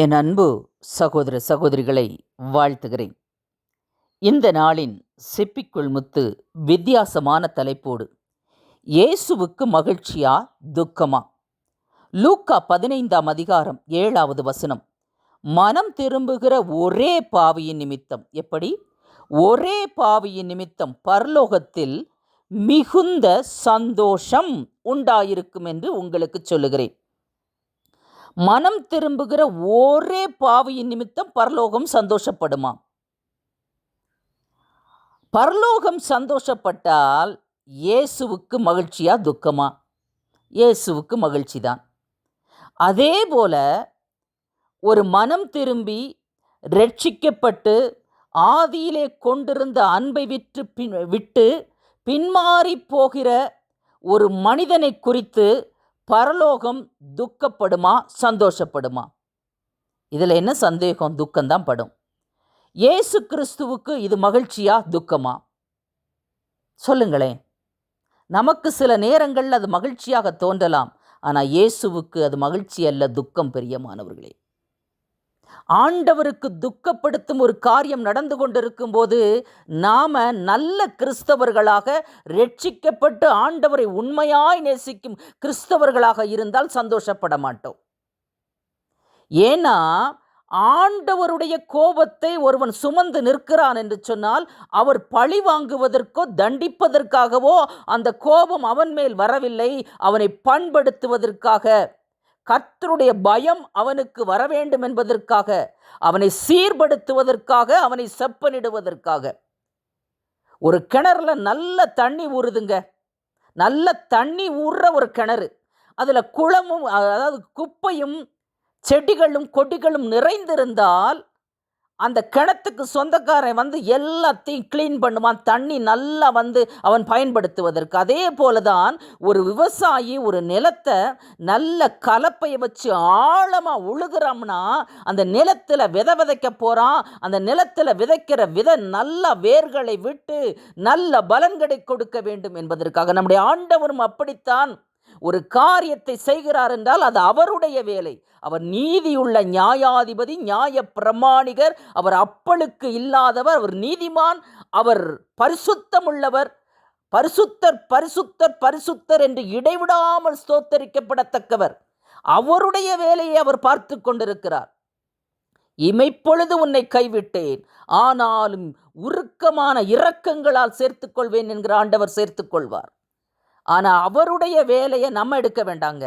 என் அன்பு சகோதர சகோதரிகளை வாழ்த்துகிறேன். இந்த நாளின் சிப்பிக்குள் முத்து வித்தியாசமான தலைப்போடு இயேசுவுக்கு மகிழ்ச்சியா துக்கமா? லூக்கா பதினைந்தாம் அதிகாரம் ஏழாவது வசனம். மனம் திரும்புகிற ஒரே பாவியின் நிமித்தம். எப்படி? ஒரே பாவியின் நிமித்தம் பரலோகத்தில் மிகுந்த சந்தோஷம் உண்டாயிருக்கும் என்று உங்களுக்கு சொல்லுகிறேன். மனம் திரும்புகிற ஒரே பாவியின் நிமித்தம் பரலோகம் சந்தோஷப்படுமா? பரலோகம் சந்தோஷப்பட்டால் இயேசுவுக்கு மகிழ்ச்சியா துக்கமா? இயேசுவுக்கு மகிழ்ச்சி தான் அதே போல ஒரு மனம் திரும்பி ரட்சிக்கப்பட்டு ஆதியிலே கொண்டிருந்த அன்பை விற்று பின் விட்டு பின்மாறி போகிற ஒரு மனிதனை குறித்து பரலோகம் துக்கப்படுமா சந்தோஷப்படுமா? இதில் என்ன சந்தேகம்? துக்கம்தான் படும். இயேசு கிறிஸ்துவுக்கு இது மகிழ்ச்சியா துக்கமா? சொல்லுங்களேன். நமக்கு சில நேரங்களில் அது மகிழ்ச்சியாக தோன்றலாம். ஆனால் இயேசுவுக்கு அது மகிழ்ச்சி அல்ல துக்கம் பெரியமானவர்களே. ஆண்டவருக்கு துக்கப்படுத்தும் ஒரு காரியம் நடந்து கொண்டிருக்கும் போது நாம நல்ல கிறிஸ்தவர்களாக ரட்சிக்கப்பட்டு ஆண்டவரை உண்மையாய் நேசிக்கும் கிறிஸ்தவர்களாக இருந்தால் சந்தோஷப்பட மாட்டோம். ஏன்னா ஆண்டவருடைய கோபத்தை ஒருவன் சுமந்து நிற்கிறான் என்று சொன்னால் அவர் பழி வாங்குவதற்கோ தண்டிப்பதற்காகவோ அந்த கோபம் அவன் மேல் வரவில்லை. அவனை பண்படுத்துவதற்காக கர்த்தருடைய பயம் அவனுக்கு வர வேண்டும் என்பதற்காக அவனை சீர்படுத்துவதற்காக அவனை செப்பனிடுவதற்காக. ஒரு கிணறுல நல்ல தண்ணி ஊறுதுங்க. நல்ல தண்ணி ஊறுற ஒரு கிணறு. அதில் குளமும் அதாவது குப்பையும் செடிகளும் கொடிகளும் நிறைந்திருந்தால் அந்த கிணத்துக்கு சொந்தக்காரன் வந்து எல்லாத்தையும் க்ளீன் பண்ணுவான் தண்ணி நல்லா வந்து அவன் பயன்படுத்துவதற்கு. அதே போல தான் ஒரு விவசாயி ஒரு நிலத்தை நல்ல கலப்பையை வச்சு ஆழமாக உழுகிறோம்னா அந்த நிலத்தில் விதை விதைக்க போகிறான் அந்த நிலத்தில் விதைக்கிற விதை நல்ல வேர்களை விட்டு நல்ல பலன்களை கொடுக்க வேண்டும் என்பதற்காக. நம்முடைய ஆண்டவரும் அப்படித்தான். ஒரு காரியத்தை செய்கிறார் என்றால் அது அவருடைய வேலை. அவர் நீதியுள்ள நியாயாதிபதி நியாய பிரமாணிகர் அவர் அப்பளுக்கு இல்லாதவர் அவர் நீதிமான் அவர் பரிசுத்தமுள்ளவர் பரிசுத்தர் பரிசுத்தர் பரிசுத்தர் என்று இடைவிடாமல் ஸ்தோத்தரிக்கப்படத்தக்கவர். அவருடைய வேலையை அவர் பார்த்து கொண்டிருக்கிறார். இமைப்பொழுது உன்னை கைவிட்டேன். ஆனாலும் உருக்கமான இரக்கங்களால் சேர்த்துக்கொள்வேன் என்கிற ஆண்டவர் சேர்த்துக்கொள்வார் ஆனால் அவருடைய வேலையை நம்ம எடுக்க வேண்டாங்க.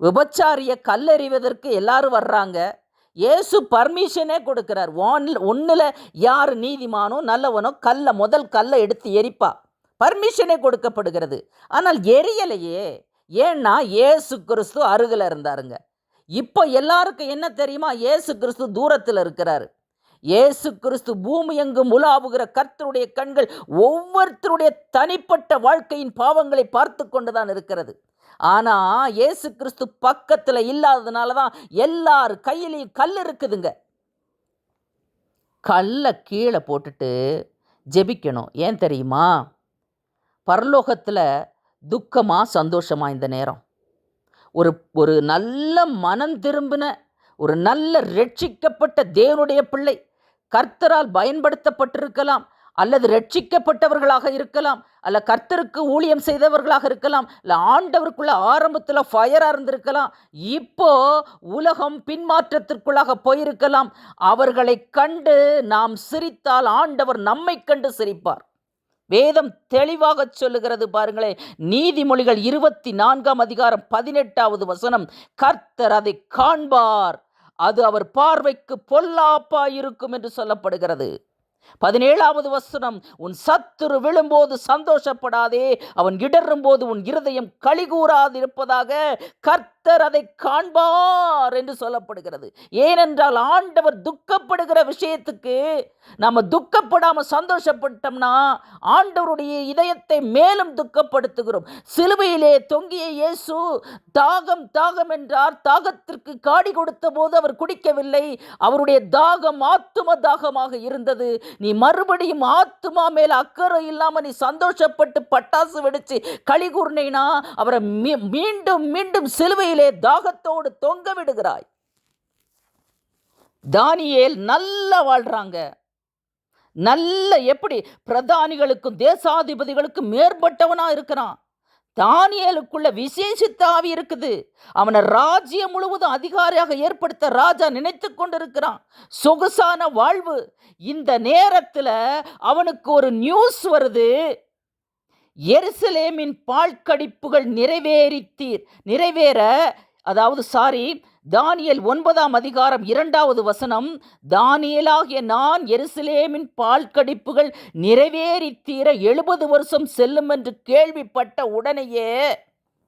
விபச்சாரியை கல்லறிவதற்கு எல்லாரும் வர்றாங்க. இயேசு பர்மிஷனே கொடுக்கிறார். ஒன்னில் ஒன்றில் யார் நீதிமானோ நல்லவனோ கல்லை முதல் கல்லை எடுத்து எரிப்பா. பர்மிஷனே கொடுக்கப்படுகிறது. ஆனால் எரியலையே. ஏன்னா ஏசு கிறிஸ்து அருகில் இருந்தாருங்க. இப்போ எல்லாருக்கும் என்ன தெரியுமா? ஏசு கிறிஸ்து தூரத்தில் இருக்கிறாரு. இயேசு கிறிஸ்து பூமி எங்கும் உலாவுகிற கர்த்தருடைய கண்கள் ஒவ்வொருத்தருடைய தனிப்பட்ட வாழ்க்கையின் பாவங்களை பார்த்து கொண்டு தான் இருக்கிறது. ஆனால் இயேசு கிறிஸ்து பக்கத்தில் இல்லாததுனால தான் எல்லார் கையிலையும் கல் இருக்குதுங்க. கல்லை கீழே போட்டுட்டு ஜெபிக்கணும். ஏன் தெரியுமா? பரலோகத்தில் துக்கமாக சந்தோஷமாக இந்த நேரம். ஒரு ஒரு நல்ல மனம் திரும்பின ஒரு நல்ல ரட்சிக்கப்பட்ட தேவனுடைய பிள்ளை. கர்த்தரால் பயன்படுத்தப்பட்டிருக்கலாம் அல்லது ரட்சிக்கப்பட்டவர்களாக இருக்கலாம் அல்ல கர்த்தருக்கு ஊழியம் செய்தவர்களாக இருக்கலாம் இல்லை ஆண்டவருக்குள்ள ஆரம்பத்தில் ஃபயராக இருந்திருக்கலாம் இப்போ உலகம் பின்மாற்றத்திற்குள்ளாக போயிருக்கலாம். அவர்களை கண்டு நாம் சிரித்தால் ஆண்டவர் நம்மை கண்டு சிரிப்பார். வேதம் தெளிவாக சொல்லுகிறது பாருங்களேன் நீதிமொழிகள் இருபத்தி நான்காம் அதிகாரம் பதினெட்டாவது வசனம் கர்த்தர் அதை காண்பார் அது அவர் பார்வைக்கு பொல்லாப்பா இருக்கும் என்று சொல்லப்படுகிறது. பதினேழாவது வசனம் உன் சத்துரு விழும்போது சந்தோஷப்படாதே அவன் இடறும்போது உன் இருதயம் கழிகூறாதிருப்பதாக இருப்பதாக கர்த்தர் அதை காண்பார் என்று சொல்லப்படுகிறது. ஏனென்றால் ஆண்டவர் துக்கப்படுகிற விஷயத்துக்கு நம்ம துக்கப்படாமல் சந்தோஷப்பட்டோம்னா ஆண்டவருடைய இதயத்தை மேலும் துக்கப்படுத்துகிறோம். சிலுவையிலே தொங்கிய இயேசு தாகம் தாகம் என்றார். தாகத்திற்கு காடி கொடுத்த போது அவர் குடிக்கவில்லை. அவருடைய தாகம் ஆத்தும தாகமாக இருந்தது. நீ மறுபடியும் ஆத்துமா மேல் அக்கறை இல்லாமல் நீ சந்தோஷப்பட்டு பட்டாசு வெடிச்சு களி கூர்னா அவரை மீ- மீண்டும் மீண்டும் சிலுவையில் தாகத்தோடு தொங்க விடுகிறாய். தானியேல் நல்லா வாழ்றாங்க. நல்ல எப்படி? பிரதானிகளுக்கும் தேசாதிபதிகளுக்கும் மேற்பட்டவனா இருக்கிறான். தானியலுக்குள்ள விசேஷித்தாவி இருக்குது. அவனை ராஜ்யம் முழுவதும் அதிகாரியாக ஏற்படுத்த ராஜா நினைத்து கொண்டிருக்கிறான். சொகுசான வாழ்வு. இந்த நேரத்தில் அவனுக்கு ஒரு நியூஸ் வருது. எருசலேமின் பாழ்கடிப்புகள் நிறைவேறித்தீர். நிறைவேற அதாவது சாரி தானியல் ஒன்பதாம் அதிகாரம் இரண்டாவது வசனம் தானியலாகிய நான் எருசலேமின் பாழ்கடிப்புகள் நிறைவேறி தீர எழுபது வருஷம் செல்லும் என்று கேள்விப்பட்ட உடனேயே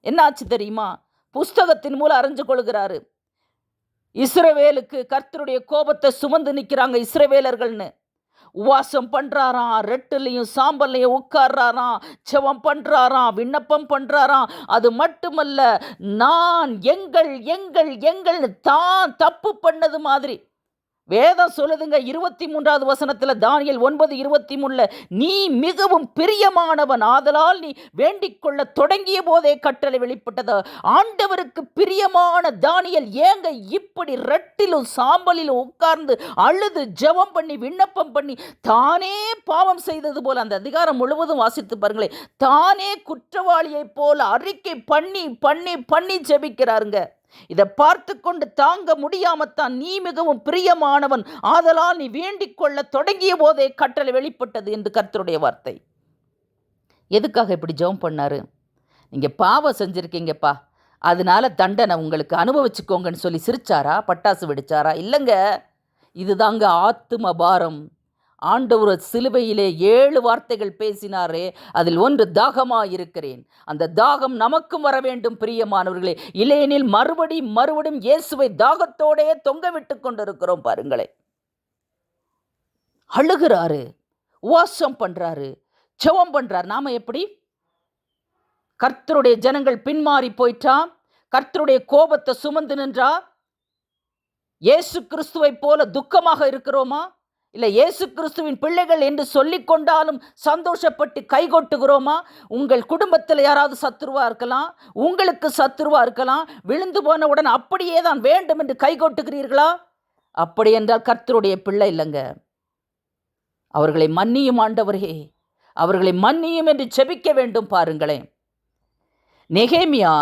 என்னாச்சு தெரியுமா? புஸ்தகத்தின் மூலம் அறிஞ்சு கொள்கிறாரு. இஸ்ரவேலுக்கு கர்த்தருடைய கோபத்தை சுமந்து நிற்கிறாங்க இஸ்ரவேலர்கள்னு. உவாசம் பண்ணுறாராம் ரெட்டுலையும் சாம்பல்லையும் உட்கார்றாராம் செவம் பண்ணுறாராம் விண்ணப்பம் பண்ணுறாராம் அது மட்டுமல்ல நான் எங்கள் எங்கள் எங்கள் தான் தப்பு பண்ணது மாதிரி வேதம் சொல்லுதுங்க இருபத்தி மூன்றாவது வசனத்தில் தானியல் ஒன்பது இருபத்தி மூணுல நீ மிகவும் பிரியமானவன் ஆதலால் நீ வேண்டிக் கொள்ள தொடங்கிய போதே கட்டளை வெளிப்பட்டது. ஆண்டவருக்கு பிரியமான தானியல் ஏங்க இப்படி ரெட்டிலும் சாம்பலிலும் உட்கார்ந்து அழுது ஜெபம் பண்ணி விண்ணப்பம் பண்ணி தானே பாவம் செய்தது போல அந்த அதிகாரம் முழுவதும் வாசித்து பாருங்களேன் தானே குற்றவாளியைப் போல அறிக்கை பண்ணி பண்ணி பண்ணி ஜெபிக்கிறாருங்க. இதை பார்த்து கொண்டு தாங்க முடியாமத்தான் நீ மிகவும் பிரியமானவன். ஆதலால் நீ வேண்டிக் கொள்ள தொடங்கிய போதே கட்டளை வெளிப்பட்டது என்று கர்த்தருடைய வார்த்தை. எதுக்காக இப்படி ஜெபம் பண்ணாரு? நீங்கள் பாவம் செஞ்சுருக்கீங்கப்பா. அதனால தண்டனை உங்களுக்கு அனுபவிச்சுக்கோங்கன்னு சொல்லி சிரிச்சாரா? பட்டாசு வெடிச்சாரா? இல்லைங்க. இதுதாங்க ஆத்தும பாரம். ஆண்டவர் சிலுவையிலே ஏழு வார்த்தைகள் பேசினாரே அதில் ஒன்று தாகமாக இருக்கிறேன் அந்த தாகம் நமக்கும் வர வேண்டும் பிரியமானவர்களே. இல்லையெனில் மறுபடி மறுபடியும் இயேசுவை தாகத்தோடே தொங்க விட்டு கொண்டிருக்கிறோம் பாருங்களேன் அழுகிறாரு உவாசம் பண்றாரு செவம் பண்றாரு. நாம எப்படி? கர்த்தருடைய ஜனங்கள் பின்மாறி போயிட்டா? கர்த்தருடைய கோபத்தை சுமந்து நின்றா? இயேசு கிறிஸ்துவை போல துக்கமாக இருக்கிறோமா? இல்லை இயேசு கிறிஸ்துவின் பிள்ளைகள் என்று சொல்லிக்கொண்டாலும் சந்தோஷப்பட்டு கைகொட்டுகிறோமா உங்கள் குடும்பத்தில் யாராவது சத்துருவாக இருக்கலாம் உங்களுக்கு சத்துருவாக இருக்கலாம் விழுந்து போனவுடன் அப்படியே தான் வேண்டும் என்று கைகொட்டுகிறீர்களா அப்படி என்றால் கர்த்தருடைய பிள்ளை இல்லைங்க. அவர்களை மன்னியும் ஆண்டவரே அவர்களை மன்னியும் என்று செபிக்க வேண்டும் பாருங்களேன். நெகேமியா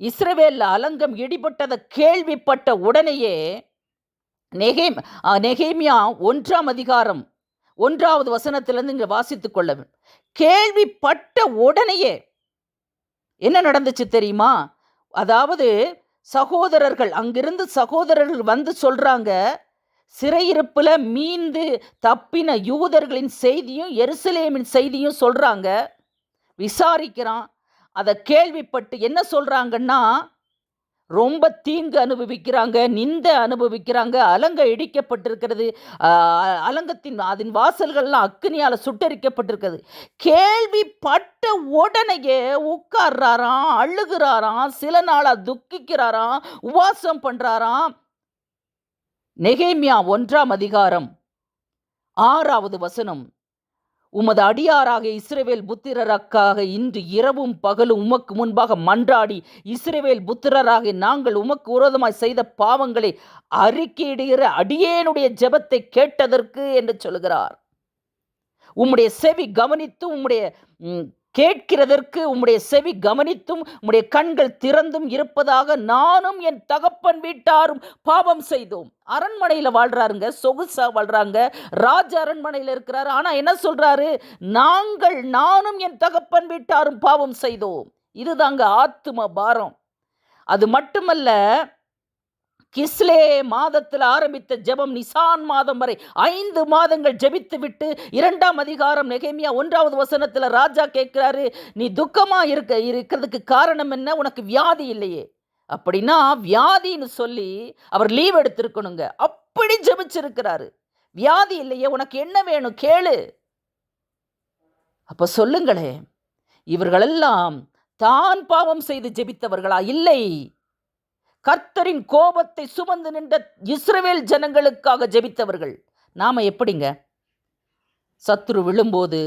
இஸ்ரவேல் அலங்கம் இடிபட்டதை கேள்விப்பட்ட உடனேயே நெகேம் நெகேமியா ஒன்றாம் அதிகாரம் ஒன்றாவது வசனத்திலிருந்து இங்கே வாசித்து கொள்ள வேண்டும். கேள்விப்பட்ட உடனேயே என்ன நடந்துச்சு தெரியுமா? அதாவது சகோதரர்கள் அங்கிருந்து சகோதரர்கள் வந்து சொல்கிறாங்க சிறையிருப்பில் மீண்டு தப்பின யூதர்களின் செய்தியும் எருசலேமின் செய்தியும் சொல்கிறாங்க விசாரிக்கிறான். அதை கேள்விப்பட்டு என்ன சொல்கிறாங்கன்னா ரொம்ப தீங்கு அனுபவிக்கிறாங்க நிந்த அனுபவிக்கிறாங்க அலங்க இடிக்கப்பட்டிருக்கிறது அலங்கத்தின் அதன் வாசல்கள்லாம் அக்னியால் சுட்டரிக்கப்பட்டிருக்கிறது. கேள்விப்பட்ட உடனேயே உட்கார்றாராம் அழுகிறாராம் சில நாளாக துக்கிக்கிறாராம் உவாசம் பண்ணுறாராம் நெகேமியா ஒன்றாம் அதிகாரம் ஆறாவது வசனம். உமது அடியாராக இஸ்ரேவேல் புத்திரருக்காக இன்று இரவும் பகலும் உமக்கு முன்பாக மன்றாடி இஸ்ரேவேல் புத்திரராக நாங்கள் உமக்கு விரோதமாய் செய்த பாவங்களை அறிக்கையிடுகிற அடியேனுடைய ஜெபத்தை கேட்டதற்கு என்று சொல்கிறார் உம்முடைய செவி கவனித்து உம்முடைய கேட்கிறதற்கு உம்முடைய செவி கவனித்தும் உம்முடைய கண்கள் திறந்தும் இருப்பதாக நானும் என் தகப்பன் வீட்டாரும் பாவம் செய்தோம். அரண்மனையில் வாழ்றாருங்க சொகுசா வாழ்றாங்க ராஜ அரண்மனையில் இருக்கிறாரு. ஆனா என்ன சொல்றாரு? நாங்கள் நானும் என் தகப்பன் வீட்டாரும் பாவம் செய்தோம். இதுதாங்க ஆத்தும பாரம். அது மட்டுமல்ல கிஸ்லே மாதத்தில் ஆரம்பித்த ஜெபம் நிசான் மாதம் வரை ஐந்து மாதங்கள் ஜெபித்து விட்டு இரண்டாம் அதிகாரம் நெகேமியா ஒன்றாவது வசனத்தில் ராஜா கேட்குறாரு நீ துக்கமாக இருக்க இருக்கிறதுக்கு காரணம் என்ன? உனக்கு வியாதி இல்லையே. அப்படின்னா வியாதின்னு சொல்லி அவர் லீவ் எடுத்திருக்கணுங்க. அப்படி ஜெபிச்சிருக்கிறாரு. வியாதி இல்லையே உனக்கு என்ன வேணும்? கேளு. அப்போ சொல்லுங்களே இவர்களெல்லாம் தான் பாவம் செய்து ஜெபித்தவர்களா? இல்லை. கர்த்தரின் கோபத்தை சுமந்து நின்ற இஸ்ரவேல் ஜனங்களுக்காக ஜெபித்தவர்கள் நாம எப்படிங்க? சத்துரு விழும்போது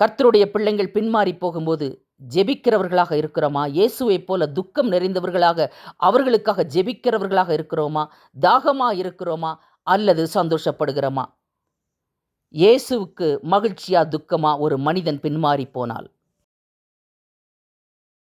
கர்த்தருடைய பிள்ளைங்கள் பின்மாறி போகும்போது ஜெபிக்கிறவர்களாக இருக்கிறோமா? இயேசுவைப் போல துக்கம் நிறைந்தவர்களாக அவர்களுக்காக ஜெபிக்கிறவர்களாக இருக்கிறோமா? தாகமாக இருக்கிறோமா? அல்லது சந்தோஷப்படுகிறோமா? இயேசுவுக்கு மகிழ்ச்சியா துக்கமா ஒரு மனிதன் பின்மாறி போனால்?